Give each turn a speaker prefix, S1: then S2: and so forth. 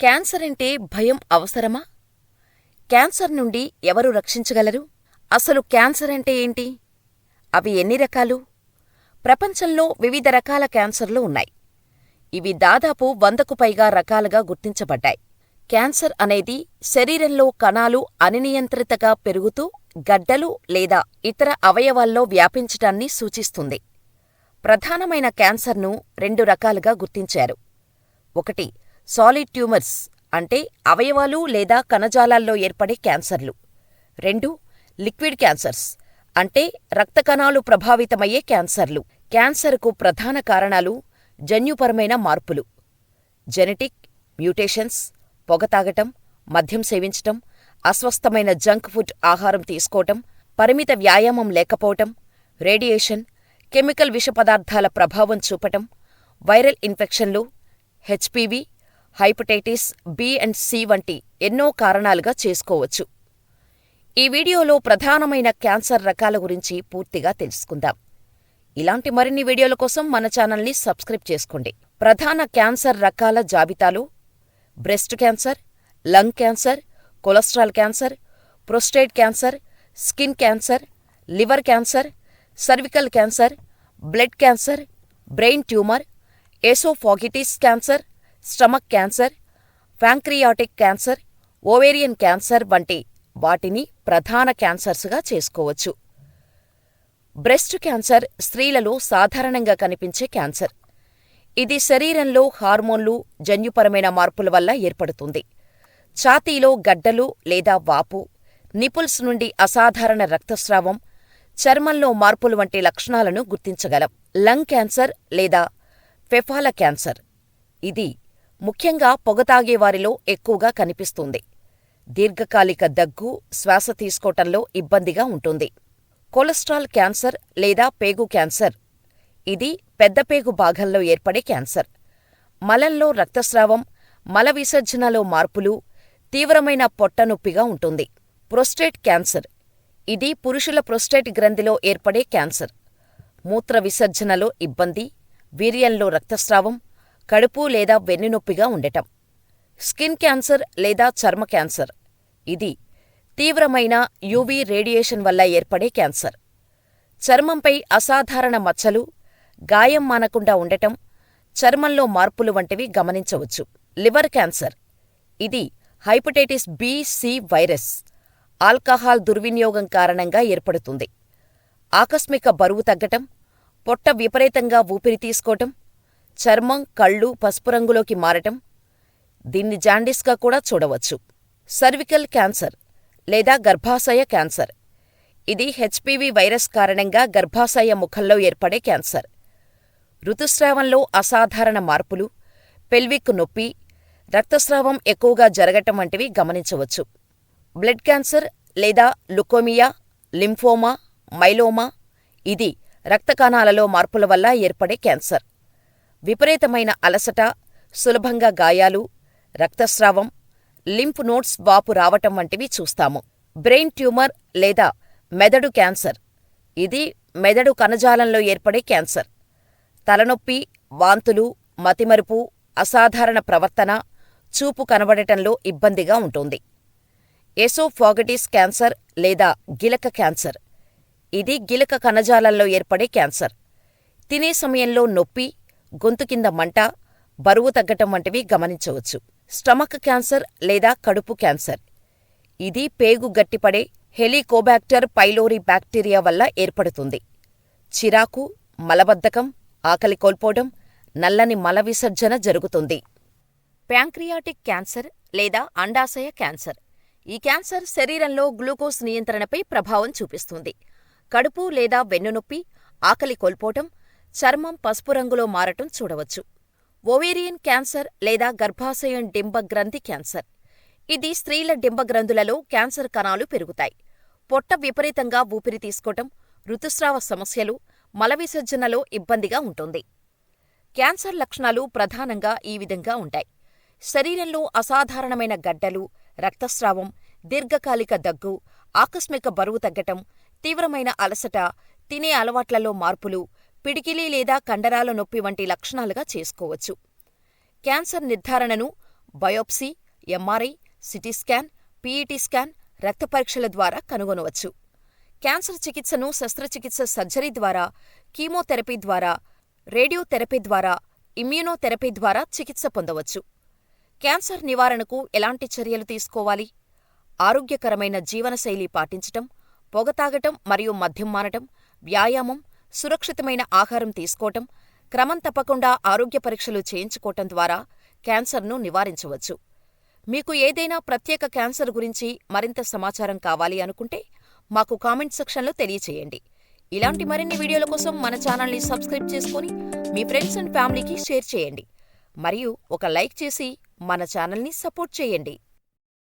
S1: Cancer అంటే భయం అవసరమా? క్యాన్సర్ నుండి ఎవరు రక్షించగలరు? అసలు క్యాన్సర్ అంటే ఏంటి? అవి ఎన్ని రకాలు? ప్రపంచంలో వివిధ రకాల క్యాన్సర్లు ఉన్నాయి. ఇవి దాదాపు వందకు పైగా రకాలుగా గుర్తించబడ్డాయి. క్యాన్సర్ అనేది శరీరంలో కణాలు అనినియంత్రితగా పెరుగుతూ గడ్డలు లేదా ఇతర అవయవాల్లో వ్యాపించటాన్ని సూచిస్తుంది. ప్రధానమైన క్యాన్సర్ను రెండు రకాలుగా గుర్తించారు. ఒకటి సాలిడ్ ట్యూమర్స్ అంటే అవయవాలు లేదా కణజాలాల్లో ఏర్పడే క్యాన్సర్లు. రెండు లిక్విడ్ క్యాన్సర్స్ అంటే రక్త కణాలు ప్రభావితమయ్యే క్యాన్సర్లు. క్యాన్సర్కు ప్రధాన కారణాలు జన్యుపరమైన మార్పులు. జెనెటిక్ మ్యూటేషన్స్ పొగ తాగటం మద్యం సేవించటం అస్వస్థమైన జంక్ ఫుడ్ ఆహారం తీసుకోవటం పరిమిత వ్యాయామం లేకపోవటం రేడియేషన్ కెమికల్ విషపదార్థాల ప్రభావం చూపటం వైరల్ ఇన్ఫెక్షన్లు HPV hepatitis B and C వంటి ఎన్నో కారణాలుగా చేసుకోవచ్చు. ఈ వీడియోలో ప్రధానమైన క్యాన్సర్ రకాల గురించి పూర్తిగా తెలుసుకుందాం. ఇలాంటి మరిన్ని వీడియోల కోసం మన ఛానల్ని సబ్స్క్రైబ్ చేసుకోండి. ప్రధాన క్యాన్సర్ రకాల జాబితాలో breast cancer lung cancer cholesterol cancer prostate cancer skin cancer liver cancer cervical cancer blood cancer brain tumour oesophagitis cancer stomach cancer pancreatic cancer ovarian cancer వంటి వాటిని ప్రధాన క్యాన్సర్స్గా చేసుకోవచ్చు. బ్రెస్ట్ క్యాన్సర్ స్త్రీలలో సాధారణంగా కనిపించే క్యాన్సర్. ఇది శరీరంలో హార్మోన్లు జన్యుపరమైన మార్పుల వల్ల ఏర్పడుతుంది. ఛాతీలో గడ్డలు లేదా వాపు నిపుల్స్ నుండి అసాధారణ రక్తస్రావం చర్మంలో మార్పులు వంటి లక్షణాలను గుర్తించగలం. లంగ్ క్యాన్సర్ లేదా ఫెఫాల క్యాన్సర్. ఇది ముఖ్యంగా పొగతాగేవారిలో ఎక్కువగా కనిపిస్తుంది. దీర్ఘకాలిక దగ్గు శ్వాస తీసుకోవటంలో ఇబ్బందిగా ఉంటుంది. కొలెస్ట్రాల్ క్యాన్సర్ లేదా పేగు క్యాన్సర్. ఇది పెద్దపేగు భాగంలో ఏర్పడే క్యాన్సర్. మలంలో రక్తస్రావం మల విసర్జనలో మార్పులు తీవ్రమైన పొట్టనొప్పిగా ఉంటుంది. Prostate cancer. ఇది పురుషుల ప్రొస్టేట్ గ్రంథిలో ఏర్పడే క్యాన్సర్. మూత్ర విసర్జనలో ఇబ్బంది వీర్యంలో రక్తస్రావం కడుపు లేదా వెన్నునొప్పిగా ఉండటం. స్కిన్ క్యాన్సర్ లేదా చర్మ క్యాన్సర్. ఇది తీవ్రమైన యూవీ రేడియేషన్ వల్ల ఏర్పడే క్యాన్సర్. చర్మంపై అసాధారణ మచ్చలు గాయం మానకుండా ఉండటం చర్మంలో మార్పులు వంటివి గమనించవచ్చు. Liver cancer. ఇది hepatitis B C virus alcohol దుర్వినియోగం కారణంగా ఏర్పడుతుంది. ఆకస్మిక బరువు తగ్గటం పొట్ట విపరీతంగా ఊపిరి తీసుకోవటం చర్మం కళ్ళు పసుపు రంగులోకి మారటం. దీన్ని జాండీస్గా కూడా చూడవచ్చు. సర్వికల్ క్యాన్సర్ లేదా గర్భాశయ క్యాన్సర్. ఇది హెచ్పివి వైరస్ కారణంగా గర్భాశయ ముఖంలో ఏర్పడే క్యాన్సర్. ఋతుస్రావంలో అసాధారణ మార్పులు పెల్విక్ నొప్పి రక్తస్రావం ఎక్కువగా జరగటం వంటివి గమనించవచ్చు. బ్లడ్ క్యాన్సర్ లేదా లుకోమియా లింఫోమా మైలోమా ఇది రక్త కణాలలో మార్పుల వల్ల ఏర్పడే క్యాన్సర్. విపరీతమైన అలసట సులభంగా గాయాలు రక్తస్రావం లింఫ్ నోడ్స్ వాపు రావటం వంటివి చూస్తాము. బ్రెయిన్ ట్యూమర్ లేదా మెదడు క్యాన్సర్. ఇది మెదడు కణజాలంలో ఏర్పడే క్యాన్సర్. తలనొప్పి వాంతులు మతిమరుపు అసాధారణ ప్రవర్తన చూపు కనబడటంలో ఇబ్బందిగా ఉంటుంది. ఎసోఫాగటిస్ క్యాన్సర్ లేదా గిలక క్యాన్సర్. ఇది గిలక కణజాలంలో ఏర్పడే క్యాన్సర్. తినే సమయంలో నొప్పి గొంతు కింద మంట బరువు తగ్గటం వంటివి గమనించవచ్చు. స్టమక్ క్యాన్సర్ లేదా కడుపు క్యాన్సర్. ఇది పేగు గట్టిపడే హెలికోబాక్టర్ పైలోరీ బ్యాక్టీరియా వల్ల ఏర్పడుతుంది. చిరాకు మలబద్ధకం ఆకలి కోల్పోవడం నల్లని మల విసర్జన జరుగుతుంది. ప్యాంక్రియాటిక్ క్యాన్సర్ లేదా అండాశయ క్యాన్సర్. ఈ క్యాన్సర్ శరీరంలో గ్లూకోజ్ నియంత్రణపై ప్రభావం చూపిస్తుంది. కడుపు లేదా వెన్నునొప్పి ఆకలి కోల్పోవటం చర్మం పసుపు రంగులో మారటం చూడవచ్చు. ఓవేరియన్ క్యాన్సర్ లేదా గర్భాశయం డింబ గ్రంథి క్యాన్సర్. ఇది స్త్రీల డింబ గ్రంథులలో క్యాన్సర్ కణాలు పెరుగుతాయి. పొట్ట విపరీతంగా ఊపిరి తీసుకోవటం ఋతుస్రావ సమస్యలు మల విసర్జనలో ఇబ్బందిగా ఉంటుంది. క్యాన్సర్ లక్షణాలు ప్రధానంగా ఈ విధంగా ఉంటాయి. శరీరంలో అసాధారణమైన గడ్డలు రక్తస్రావం దీర్ఘకాలిక దగ్గు ఆకస్మిక బరువు తగ్గటం తీవ్రమైన అలసట తినే అలవాట్లలో మార్పులు పిడికిలి లేదా కండరాల నొప్పి వంటి లక్షణాలుగా చేసుకోవచ్చు cancer నిర్ధారణను biopsy, MRI, CT scan, PET scan, రక్త పరీక్షల ద్వారా కనుగొనవచ్చు. క్యాన్సర్ చికిత్సను శస్త్రచికిత్స సర్జరీ ద్వారా, కీమోథెరపీ ద్వారా, రేడియోథెరపీ ద్వారా, ఇమ్యూనోథెరపీ ద్వారా చికిత్స పొందవచ్చు. క్యాన్సర్ నివారణకు ఎలాంటి చర్యలు తీసుకోవాలి? ఆరోగ్యకరమైన జీవనశైలి పాటించటం, పొగ తాగటం మరియు మద్యం మానటం, వ్యాయామం, సురక్షితమైన ఆహారం తీసుకోవటం క్రమం తప్పకుండా ఆరోగ్య పరీక్షలు చేయించుకోవటం ద్వారా క్యాన్సర్ను నివారించవచ్చు. మీకు ఏదైనా ప్రత్యేక క్యాన్సర్ గురించి మరింత సమాచారం కావాలి అనుకుంటే మాకు కామెంట్ సెక్షన్లో తెలియచేయండి. ఇలాంటి మరిన్ని వీడియోల కోసం మన ఛానల్ని సబ్స్క్రైబ్ చేసుకుని మీ ఫ్రెండ్స్ అండ్ ఫ్యామిలీకి షేర్ చేయండి. మరియు ఒక లైక్ చేసి మన ఛానల్ని సపోర్ట్ చేయండి.